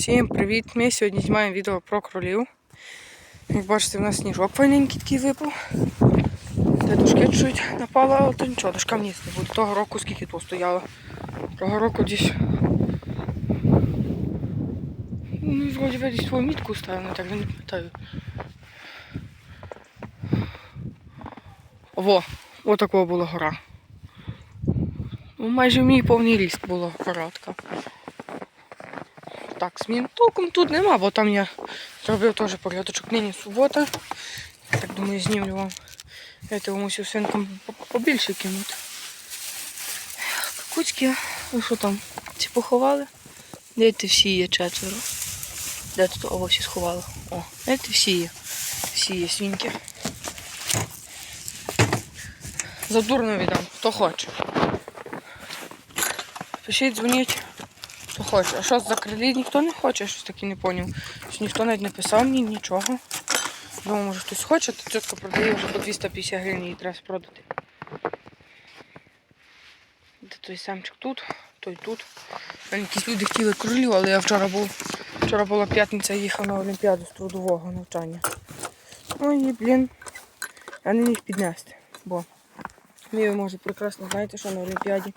Всім привіт! Ми сьогодні знімаємо відео про кролів. Як бачите, у нас сніжок файненький такий випав. Де дошки чуть напало, але то нічого, дошка вниз не буде. Того року скільки тут стояло. Того року десь. Ну, вроді би десь твою мітку ставили, так я не пам'ятаю. Во, отакова була гора. Ну, майже в мій повний ріст була гора така. Так, змін толком тут нема, бо там я зробив теж порядочок. Нині субота. Так думаю, знімлю вам. Я мусив свинкам по- побільше кинути. Куцьки, ну що там? Ці поховали? Дайте всі є четверо. Де тут овочі сховали? О, дайте всі є. Всі є свинки. Задурно віддам, хто хоче. Пишіть, дзвоніть. Хоче. А що за крилі ніхто не хоче, щось таке не поняв. Ніхто навіть не писав мені нічого. Думаю, може хтось хоче, то тітка продає вже по 250 гривень її треба продати. Де той самчик тут, той тут. Якісь люди хотіли кролів, але я вчора був. Вчора була п'ятниця, їхав на Олімпіаду з трудового навчання. І, блін, я не міг піднести, бо ви може прекрасно знаєте, що на Олімпіаді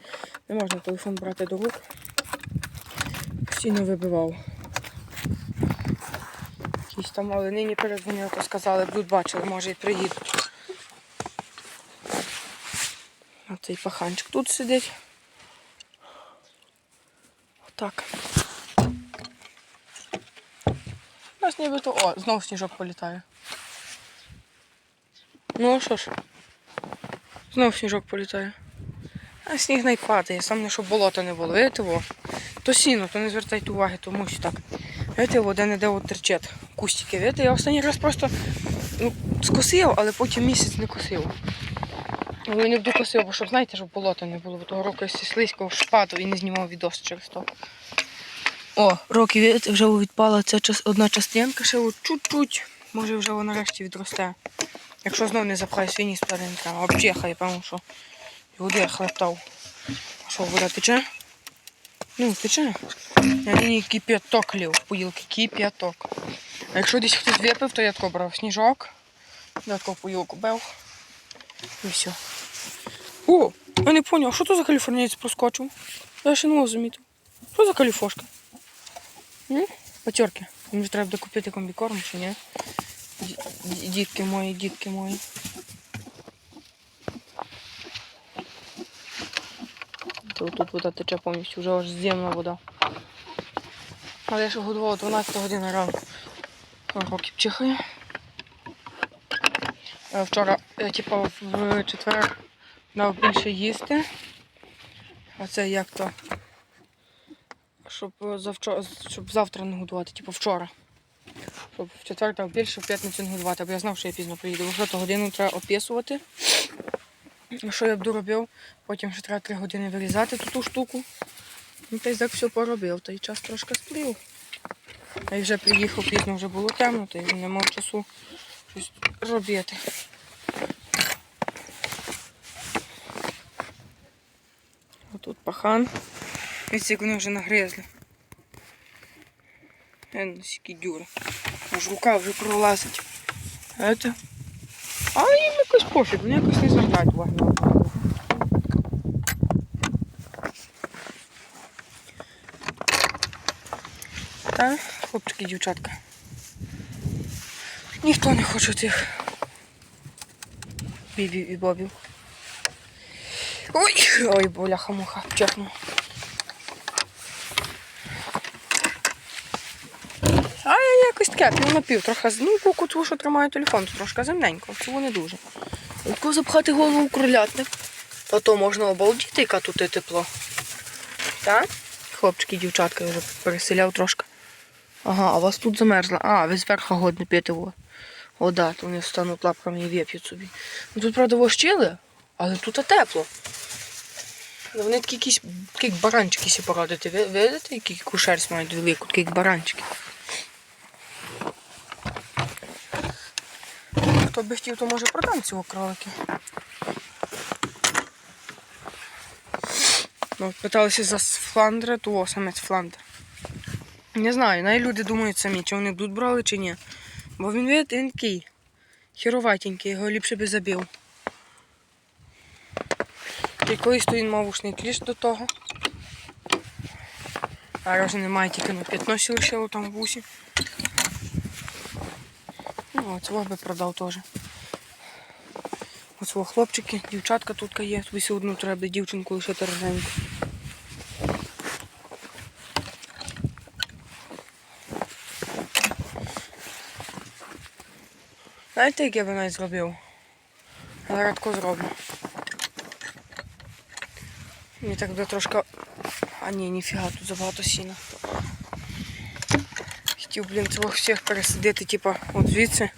не можна телефон брати до рук постійно вибивав. Якісь там, але нині передзвонили, то сказали, будуть бачили, може і приїдуть. А цей паханчик тут сидить. Отак. У нас нібито... О, знову сніжок політає. Ну а що ж? Знову сніжок політає. А сніг не падає, сам не щоб болота не було. Видите, во? То сіно, то не звертайте уваги, тому що так. Видите, де не де от терчать кустики. Видите, я останній раз просто ну, скосив, але потім місяць не косив. Ну, і не докосив, бо щоб знаєте, щоб болота не було. Бо того року я слизько шпату і не знімав відос через то. О, роки видите, вже відпала ця одна частинка, ще от чуть-чуть. Може вже вона нарешті відросте. Якщо знов не запхає свині не треба. Обчехає, певно, що води хлептав. Що, вода тече? Ну, тече. Я нині кип'яток лів, поїлки, кип'яток. А якщо десь хтось випив, то я тако брав сніжок, я таку поїлку бив. І все. О, я не поняв, що то за каліфорнієць проскочив? Я ще не замітив. Що за каліфошка? М? Потерки. Мені треба буде купити комбікорм, чи ні? Ді- ді- Дітки мої, дітки мої. Тут, тут вода тече повністю, вже аж земна вода. Але я ще годував 12 година рано. Роки чихає. Е, Вчора, е, типу, в четвер дав більше їсти. А це як то? Щоб, е, завчора, щоб завтра не годувати, типу вчора. Щоб в четвер дав більше, в п'ятницю не годувати, бо я знав, що я пізно приїду. Бо годину треба описувати. Що я б доробив, потім ще треба три години вирізати ту, ту штуку. Ну, та й так все поробив, та й час трошки сплив. А й вже приїхав пізно, вже було темно, то й не мав часу щось робити. Отут пахан. Ось як вони вже нагризли. Ген, скільки дюри. Аж рука вже пролазить. Это. А їм якось пофіг, вони якось не звертають уваги на. Та, хлопчики, дівчатка. Ніхто не хоче тих бібів і бобів. Ой, ой, боляха-муха, чекну. А я якось таке, пів на трохи з- ну, боку того, що тримаю телефон, то трошки земненько, цього не дуже. Тако запхати голову в кролятник. А то можна обалдіти, яка тут і тепло. Так? Хлопчики, дівчатка, я вже переселяв трошки. Ага, а у вас тут замерзла. А, ви зверху годне п'єте во. О, да, то вони встануть лапками і вип'ють собі. Ну, тут, правда, вощили, але тут і тепло. Ну, Вони такі якісь такі баранчики сі породити. Ви видите, які яку шерсть мають велику, такі як Хто би хотів, то може продам цього кролики. Ну, питалися за фландра, то о, самець фландр. Не знаю, навіть люди думають самі, чи вони будуть брали, чи ні. Бо він, видите, він такий хіроватенький, його ліпше би забив. І колись то він мав ушний кліш до того. А вже немає, тільки на п'ятно сі лишило там в вусі. Ну, а цього би продав теж. Оцього хлопчики, дівчатка тут є, тобі все одну треба дівчинку лишити роженьку. Знаєте, як я би навіть зробив? Радко зроблю. Мені так буде трошки. А ні, ніфіга, тут забагато сіна. Хотів, блін, цього всіх пересадити, типа, от звідси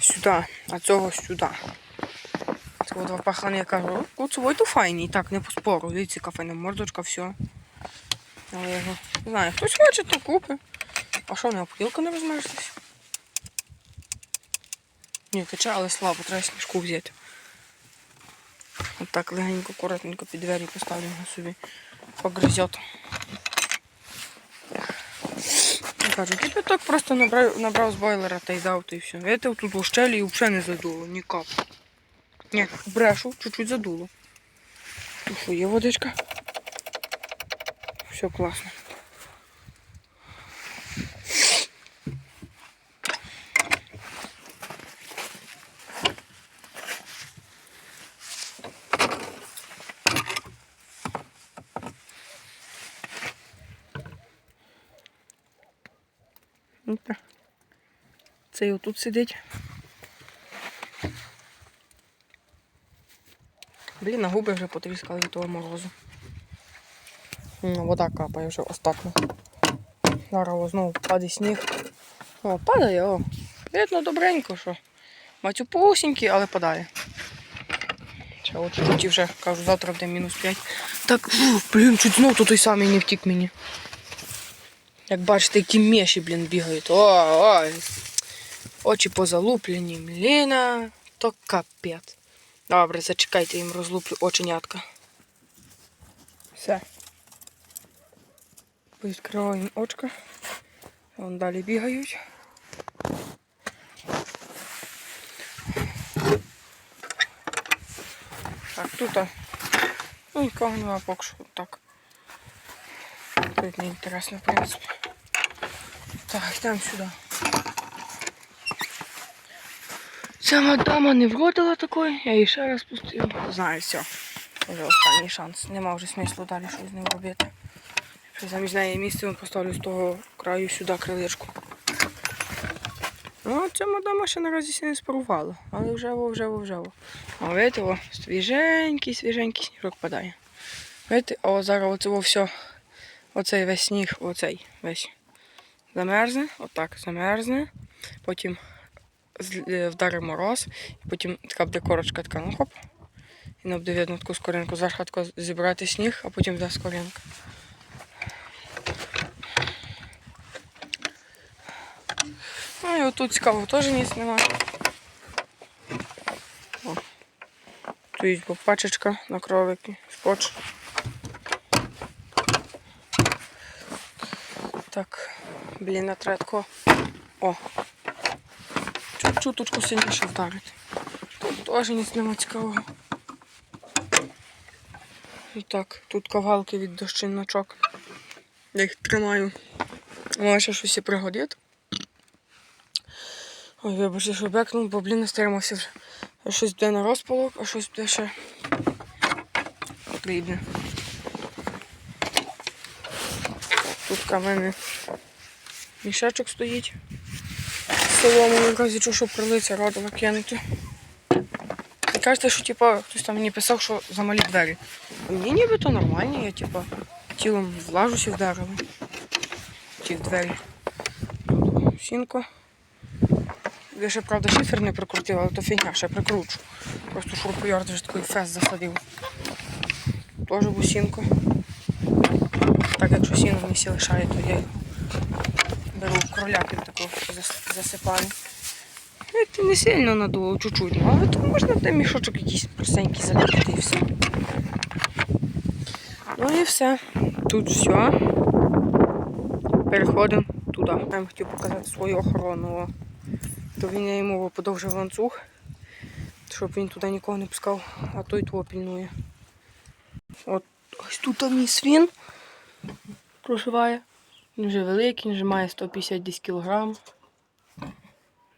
сюди, а цього сюди. Цього два пахани, я кажу, о, цього то файний, так, не поспору. Дивіться, кафейна мордочка, все. Але я його, не знаю, хтось хоче, то купи. А що, не опілка не розмерзлась? Ні, тече, але слабо, треба сніжку взяти. От так легенько, коротенько під двері поставлю собі. Погризет. Кажу, кипяток просто набрав, набрав з бойлера та й дав, та й все. Я тут у щелі і взагалі не задуло, ні кап. Ні, брешу, чуть-чуть задуло. Що, є водичка? Все класно. Ну. Цей отут сидить. Блін, на губи вже потріскали від того морозу. Вода капає вже остатньо. Зараз знову падає сніг. О, падає, о. Видно добренько, що. Матюпусінький, але падає. Ще от чуть вже кажу, завтра буде мінус 5. Так, блін, чуть знов то той самий не втік мені. Як бачите, які міші, блін, бігають. О, ой. Очі позалуплені, мліна, то капець. Добре, зачекайте, їм розлуплю оченятка. Все. Відкриваємо очка. Вон далі бігають. Так, тут ну, нікого нема поки що так. Тут не інтересно, в принципі. Так, йдемо сюди. Ця мадама не вродила такої, я її ще раз пустив. Знаю, все. Вже останній шанс. Нема вже смислу далі щось з ним робити. Що замість неї місце поставлю з того краю сюди крилишку. Ну, ця мадама ще наразі сі не спарувала, але вже во, вже во, вже во. А видите, о, свіженький, свіженький сніжок падає. Видите, о, зараз оце во все, оцей весь сніг, оцей весь замерзне, отак замерзне, потім е, мороз, і потім така буде корочка така, ну хоп. І не буде видно таку скоринку. Зверху тако зібрати сніг, а потім буде скоринка. Ну і отут цікаво теж ніс немає. О. Тут пачечка на кролики, скотч. Так, блін, на третко. О. Чуточку сильніше вдарити. Тут теж ніц нема цікавого. І так, тут кавалки від дощиночок. Я їх тримаю. Може щось і пригодить. Ой, вибачте, що бекнув, бо блін не стримався вже. А Щось буде на розпалок, а щось буде ще потрібне. Тут в мене мішечок стоїть. З соломою, якраз якщо що прилиця радила кинути. Кажете, що типа, хтось там мені писав, що замалі двері. Мені нібито нормальні, я типа тілом влажуся в дерево. Ті в двері. Тут Сінко. Я ще, правда, шифер не прикрутив, але то фігня, ще прикручу. Просто шурпойорд вже такий фест засадив. Теж бусінку. Так, якщо сіно мені сі лишає, то я беру кроляків таку зас- засипаю. Ну, Це не сильно надуло, чуть-чуть, ну, але то можна де мішочок якийсь простенький закрити і все. Ну і все. Тут все. переходимо туди. Я вам хотів показати свою охорону. То він я йому подовжив ланцюг, щоб він туди нікого не пускав, а той того пільнує. От ось тут мій свін проживає. Він вже великий, він вже має 150 десь кілограм.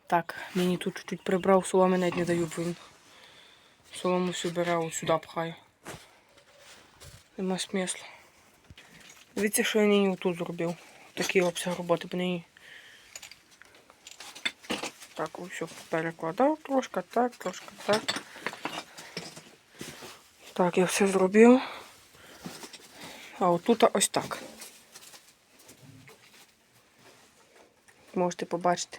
Так, мені тут чуть-чуть прибрав, соломи навіть не даю, бо він солому всю бере, сюди пхаю. Нема смисла. Дивіться, що я нині тут зробив. Такий обсяг роботи б нині. Так, ось все перекладав трошки, так, трошки так. Так, я все зробив. А отут ось так. Можете побачити.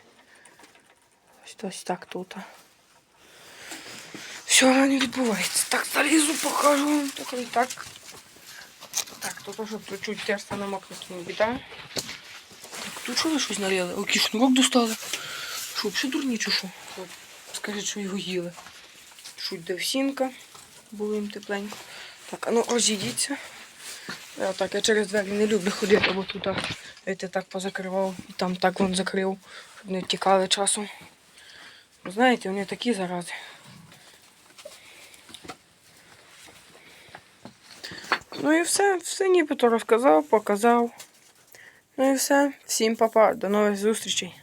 Ось ось так тут. Що не відбувається. Так, залізу, покажу вам. Так, так. Так, тут щоб чуть-чуть намокнути не біда. Так, тут що ви щось налили? О, який шнурок достали. Що, взагалі дурні чи що? Скажіть, що його їли. Чуть девсінка. Було їм тепленько. Так, а ну розійдіться. Я так, я через двері не люблю ходити, бо тут а, видите, так позакривав. І там так вон закрив, щоб не втікали часом. Ну, Знаєте, вони такі зарази. Ну і все, все нібито розказав, показав. Ну і все. Всім папа, до нових зустрічей.